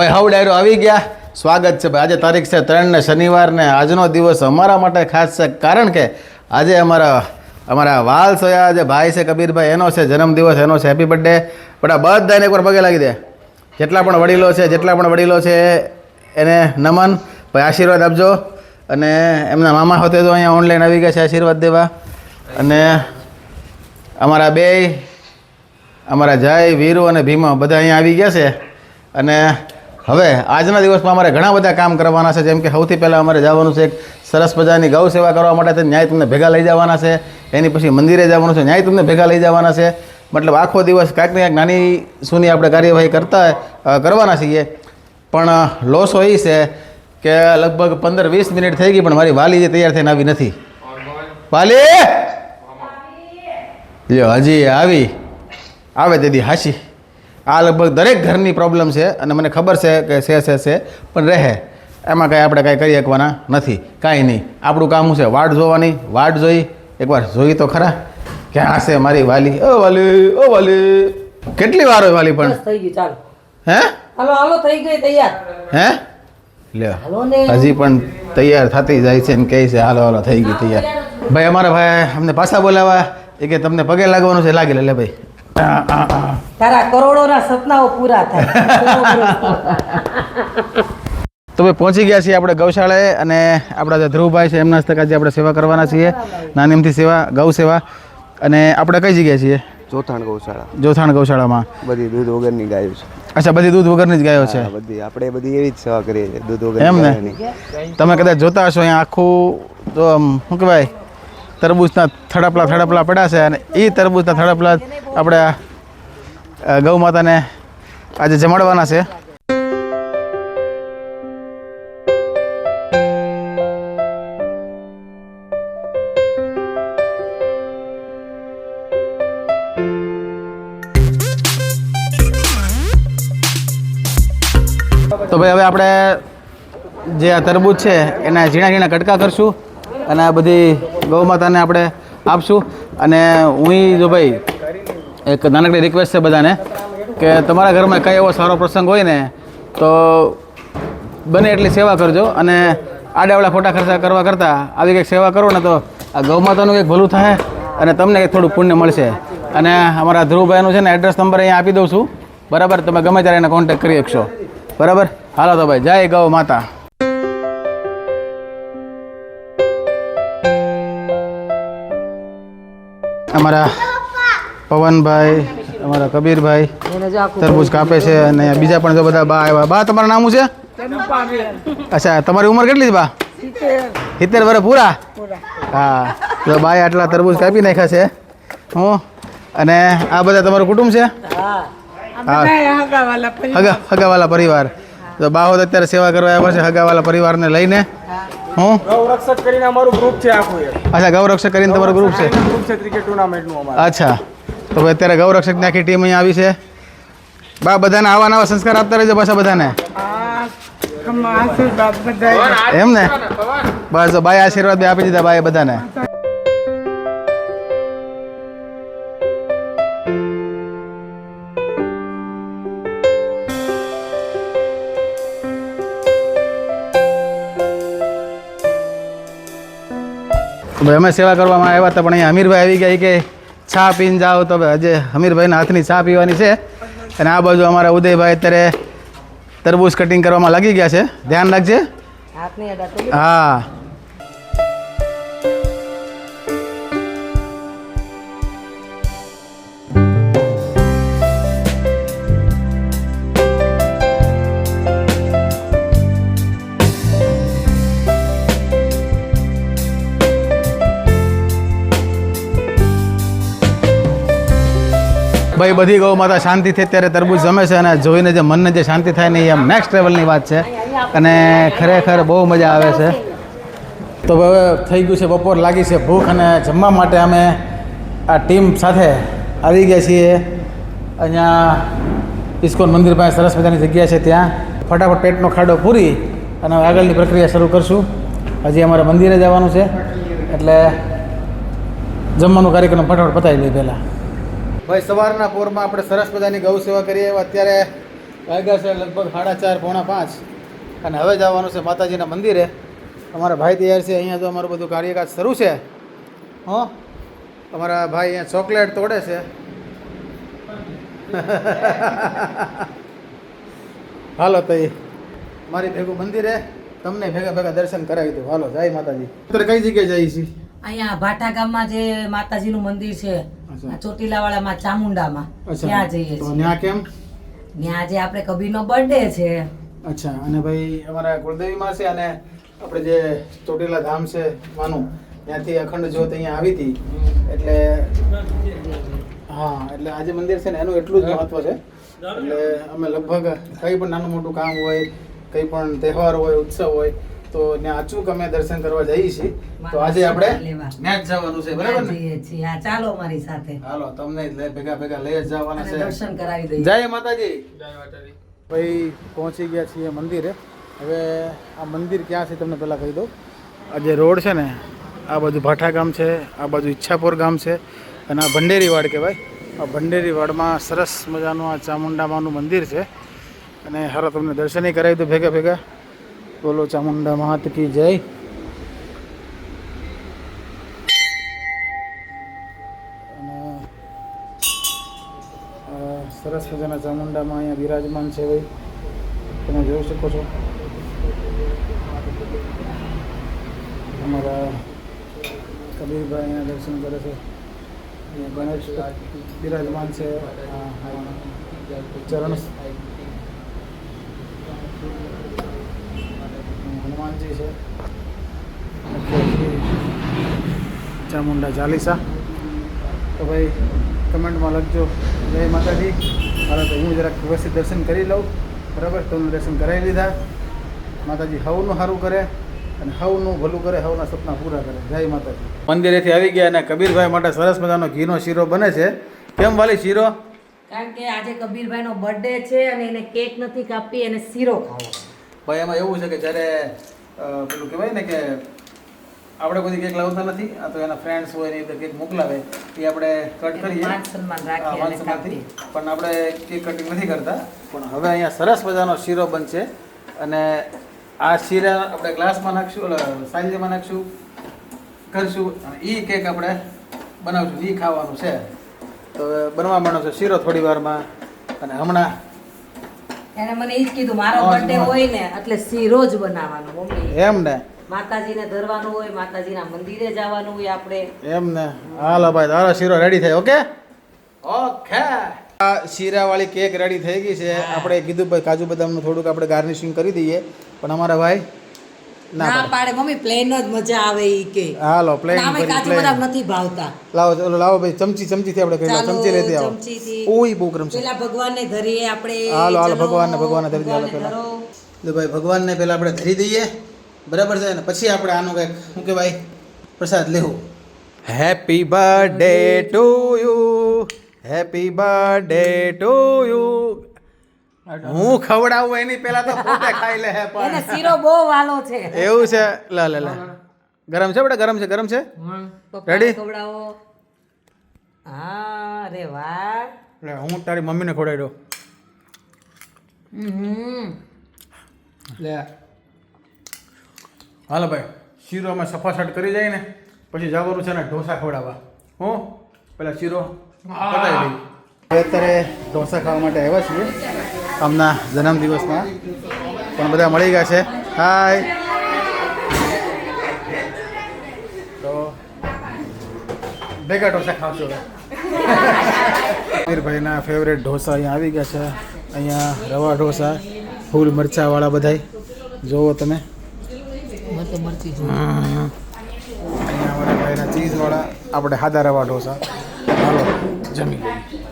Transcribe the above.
ભાઈ હાઉ ડાયરો, આવી ગયા? સ્વાગત છે ભાઈ. આજે તારીખ છે ત્રણ ને શનિવાર ને આજનો દિવસ અમારા માટે ખાસ છે. કારણ કે આજે અમારા અમારા વાલ સોયા જે ભાઈ છે કબીરભાઈ, એનો છે જન્મદિવસ, એનો છે હેપી બર્થડે બધા બધાને એકવાર પગે લાગી દે. જેટલા પણ વડીલો છે, જેટલા પણ વડીલો છે, એને નમન, ભાઈ આશીર્વાદ આપજો. અને એમના મામા હોતે તો અહીંયા ઓનલાઈન આવી ગયા છે આશીર્વાદ દેવા. અને અમારા બે અમારા જય, વીરુ અને ભીમો બધા અહીંયા આવી ગયા છે. અને હવે આજના દિવસમાં અમારે ઘણા બધા કામ કરવાના છે. જેમ કે સૌથી પહેલાં અમારે જવાનું છે એક સરસ મજાની ગૌ સેવા કરવા માટે. ન્યાય તમને ભેગા લઈ જવાના છે. એની પછી મંદિરે જવાનું છે. ન્યાય તમને ભેગા લઈ જવાના છે. મતલબ આખો દિવસ કાંઈક ને કાંઈક નાની સુની આપણે કાર્યવાહી કરતા કરવાના છીએ. પણ લોસ હોય છે કે લગભગ પંદર વીસ મિનિટ થઈ ગઈ પણ મારી વાલી જે તૈયાર થઈને આવી નથી. વાલી! લ્યો હજી આવી. આવે તેથી હાશી આ લગભગ દરેક ઘરની પ્રોબ્લેમ છે અને મને ખબર છે કે છે છે છે પણ રહે. એમાં કાંઈ આપણે કાંઈ કરી શકવાના નથી. કાંઈ નહીં. આપણું કામ શું છે? વાટ જોવાની? વાટ જોઈ? એકવાર જોઈ તો ખરા. ક્યાં છે મારી વાલી? ઓ વાલી ઓ વાલી. કેટલી વાર હોય વાલી પણ? થઈ ગયું ચાલો. હે? હાલો હાલો થઈ ગઈ તૈયાર. હે? લ્યો હાલો ને. હજી પણ તૈયાર થતી જાય છે ને કહે છે હાલો હાલો થઈ ગઈ તૈયાર. ભાઈ અમારા ભાઈ અમને પાછા બોલાવા. એ કે તમને પગે લાગવાનું છે લાગી લે ભાઈ. તારા કરોડોના સપનાઓ પૂરા થાય. તો ભાઈ પહોંચી ગયા છીએ આપણે ગૌશાળાએ અને આપણા જે ધ્રુવભાઈ છે એમના હસ્તક આજે આપણે સેવા કરવાના છીએ. નાનીમથી સેવા ગૌ સેવા. અને આપણે કઈ જગ્યાએ છીએ? જોથાણ ગૌશાળા. જોથાણ ગૌશાળામાં. બધી દૂધ વગરની ગાયો છે. અચ્છા બધી દૂધ વગરની જ ગાયો છે? બધી. આપણે બધી એવી જ સેવા કરીએ છીએ દૂધ વગર એમ ને? તમે કદાચ જોતા હશો અહીંયા આખું તો આમ શું કહેવાય? તરબૂચના થડપલા થડપલા પડ્યા છે અને એ તરબૂચના થડપલા આપણે ગૌ માતાને આજે જમાડવાના છે. તો ભાઈ હવે આપણે જે આ તરબૂચ છે, એના ઝીણા ઝીણા કટકા કરશું અને આ બધી ગૌ માતાને આપણે આપશું. અને હું જો ભાઈ, એક નાનકડી રિક્વેસ્ટ છે બધાને કે તમારા ઘરમાં કઈ એવો સારો પ્રસંગ હોય ને, તો બને એટલી સેવા કરજો અને આડાવડા ખોટા ખર્ચા કરવા કરતાં આવી કંઈક સેવા કરો ને તો આ ગૌ માતાનું કંઈક ભલું થાય અને તમને કંઈક થોડું પુણ્ય મળશે. અને અમારા ધ્રુવભાઈનું છે ને એડ્રેસ નંબર અહીંયા આપી દઉં છું. બરાબર? તમે ગમે ત્યારે એને કોન્ટેક્ટ કરી શકશો. બરાબર? હાલો તો ભાઈ, જય ગૌ માતા. અમારા પવનભાઈ અમારા કબીરભાઈ જો તરબૂચ કાપે છે અને બીજા પણ જો બધા બા આવ્યા. બા તમારું નામ છે? અચ્છા તમારી ઉંમર કેટલી છે બા? સિત્તેર. વર્ષ પૂરા? હા તો બાએ આટલા તરબૂચ કાપી નાખ્યા છે. હું? અને આ બધા તમારું કુટુંબ છે? હા. હા. હગા હગાવાલા પરિવાર. તો બાહોદ અત્યારે સેવા કરવા આવ્યા છે હગાવાલા પરિવારને લઈને. હું. ગૌરક્ષક કરીને અમારું ગ્રુપ છે આખું અચ્છા ગૌરક્ષક કરીને તમારું ગ્રુપ છે? ગ્રુપ છે ક્રિકેટ ટુર્નામેન્ટનું અમારું. અચ્છા. તો ભાઈ અત્યારે ગૌરક્ષકની આખી ટીમ અહીંયા આવી છે. બા બધાને આવા નવા સંસ્કાર આપતા રહેજો પાછા બધાને. એમ ને? બસ બાય આશીર્વાદ બી આપી દીધા બાય બધાને. ભાઈ અમે સેવા કરવામાં આવ્યા હતા પણ અહીંયા અમીરભાઈ આવી ગયા કે ચા પીને જાઓ તો આજે અમીરભાઈના હાથની ચા પીવાની છે. અને આ બાજુ અમારા ઉદયભાઈ અત્યારે તરબૂચ કટિંગ કરવામાં લાગી ગયા છે. ધ્યાન રાખજે. હા. ભાઈ બધી ગૌ માતા શાંતિથી ત્યારે તરબૂચ જમે છે અને જોઈને જે મનને જે શાંતિ થાય ને એ આમ નેક્સ્ટ લેવલની વાત છે. અને ખરેખર બહુ મજા આવે છે. તો હવે થઈ ગયું છે બપોર, લાગી છે ભૂખ અને જમવા માટે અમે આ ટીમ સાથે આવી ગયા છીએ. અહીંયા ઇસ્કોન મંદિર પાસે સરસ મજાની જગ્યા છે ત્યાં. ફટાફટ પેટનો ખાડો પૂરી અને આગળની પ્રક્રિયા શરૂ કરશું. હજી અમારે મંદિરે જવાનું છે. એટલે જમવાનું કાર્યક્રમ ફટાફટ પતાવી લઈએ પહેલાં. ભાઈ, સવારના પોરમાં આપણે સરસ મજાની ગૌ સેવા કરીએ અત્યારે વાગ્યા છે લગભગ સાડા ચાર, પોણા પાંચ. અને હવે જવાનું છે માતાજીના મંદિરે. અમારા ભાઈ તૈયાર છે, અહીંયા તો અમારું બધું કાર્યકાજ શરૂ છે. હો? અમારા ભાઈ અહીંયા ચોકલેટ તોડે છે. હાલો તઈ, મારી ભેગું મંદિરે તમને ભેગા ભેગા દર્શન કરાવી દઉં. હાલો, જય માતાજી. અત્યારે કઈ જગ્યાએ જઈએ છીએ? અહીંયા ભાટા ગામમાં જે માતાજીનું મંદિર છે ચોટીલાવાળામાં ચામુંડામાં. ત્યાં જઈએ છીએ. ત્યાં કેમ? ત્યાં આજે આપણે કબીરનો બર્થડે છે. અચ્છા અને ભાઈ અમારા કુળદેવીમાં છે અને આપણે જે ચોટીલા ધામ છે માનું ત્યાંથી અખંડ જ્યોત અહીંયા આવી હતી. એટલે હા એટલે આજે મંદિર છે ને એનું એટલું જ મહત્વ છે. એટલે અમે લગભગ કંઈ પણ નાનું મોટું કામ હોય કંઈ પણ તહેવાર હોય ઉત્સવ હોય તો ત્યાં અચૂક અમે દર્શન કરવા જઈએ છીએ. તો આજે આપણે ત્યાં જ જવાનું છે બરાબર ને? છીએ. હા ચાલો મારી સાથે. હાલો તમને જ લઈ- ભેગા ભેગા લઈ જ જવાના છે. દર્શન કરાવી દઈએ. જય માતાજી. ભાઈ પહોંચી ગયા છીએ મંદિરે. હવે આ મંદિર ક્યાં છે તમને પહેલાં કહી દઉં. આ જે રોડ છે ને આ બાજુ ભાઠા ગામ છે આ બાજુ ઈચ્છાપુર ગામ છે અને આ ભંડેરીવાડ કહેવાય. આ ભંડેરીવાડમાં સરસ મજાનું આ ચામુંડામાનું મંદિર છે. અને હારા તમને દર્શનય કરાવી દઉં ભેગા ભેગા. બોલો ચામુંડા માત કી જય. અને સરસ મજાના ચામુંડામાં અહીંયા બિરાજમાન છે ભાઈ. તમે જોઈ શકો છો. અમારા કબીરભાઈ અહીંયા દર્શન કરે છે. ગણેશ બિરાજમાન છે. ચરણ હનુમાનજી છે. ચામુંડા ચાલીસા. તો ભાઈ કમેન્ટમાં લખજો. જય માતાજી. મારા તો હું જરાક વ્યવસ્થિત દર્શન કરી લઉં. બરાબર? તમને દર્શન કરાવી લીધા. માતાજી હવનું સારું કરે અને હવનું ભલું કરે હવના સપના પૂરા કરે. જય માતાજી. મંદિરેથી આવી ગયા અને કબીરભાઈ માટે સરસ મજાનો ઘીનો શીરો બને છે. કેમ વાલી શીરો? કારણ કે આજે કબીરભાઈનો બર્થડે છે અને એને કેક નથી કાપી એને શીરો ખાવો ભાઈ એમાં એવું છે કે જ્યારે પેલું કહેવાય ને કે આપણે કોઈ કેક લાવતા નથી આ તો એના ફ્રેન્ડ્સ હોય ને એ કેક મોકલાવે એ આપણે કટ કરીએ. માન સન્માન. પણ આપણે કેક કટિંગ નથી કરતા. પણ હવે અહીંયા સરસ મજાનો શીરો બનશે. અને આ શીરા આપણે ગ્લાસમાં નાખશું એટલે સાંજેમાં નાખશું કરશું અને એ કેક આપણે બનાવશું. એ ખાવાનું છે. તો બનવા માંડો છે શીરો થોડી વારમાં અને હમણાં એને મને એ જ કીધું મારો બર્થડે હોય ને એટલે શીરો જ બનાવવાનો મમ્મી. એમ ને? માતાજીને ધરવાનું હોય માતાજીના મંદિરે જવાનું હોય આપણે. એમ ને? હાલો ભાઈ તારો શીરો રેડી થાય ઓકે? ઓકે. આ શીરાવાળી કેક રેડી થઈ ગઈ છે. આપણે કીધું ભાઈ કાજુ બદામનું થોડુંક આપણે ગાર્નિશિંગ કરી દઈએ. પણ અમારા ભાઈ ના પાડે. મમ્મી પ્લેન જ મજા આવે ઈ કે હાલો પ્લેન કાજુ બદામ નથી ભાવતા. લાવો લાવો ભાઈ ચમચી ચમચીથી આપણે કરી ચમચી લેતી આવો. ચમચીથી. ઓય બહુ ગરમ છે. પેલા ભગવાનને ધરીએ આપણે હાલો, હાલો, ભગવાનને, ભગવાનને ધરી દઈએ, પેલા. તો ભાઈ ભગવાનને પહેલાં આપણે ધરી દઈએ. બરાબર છે ને? પછી આપણે આનું કંઈક શું કહેવાય? પ્રસાદ લેવું. Happy birthday to you happy birthday to you હું ખવડાવું એની પહેલા તો પોતે ખાઈ લે હે એને શીરો બહુ વાલો છે. એવું છે? લા લે લા. ગરમ છે બેટા? ગરમ છે? ગરમ છે? રેડી ખવડાવો. હા રે વાહ. લે હું તારી મમ્મીને ખવડાવી દઉં. લે. હાલો ભાઈ શીરો અમે સફાસટ કરી જાય ને પછી જવાનું છે ને ઢોસા ખવડાવવા. હું? પેલા શીરો પતાવી દઈ અત્યારે ઢોસા ખાવા માટે આવ્યા છીએ આમના જન્મદિવસમાં. પણ બધા મળી ગયા છે. હાય તો ભેગા ઢોસા ખાવશો હવે. અમીરભાઈના ફેવરેટ ઢોસા અહીંયા આવી ગયા છે. અહીંયા રવા ઢોસા ફૂલ મરચાવાળા બધાય. જોવો તમે. અહીંયા અમારા ભાઈના ચીઝવાળા આપણે સાદા રવા ઢોસા. જમી. લઈએ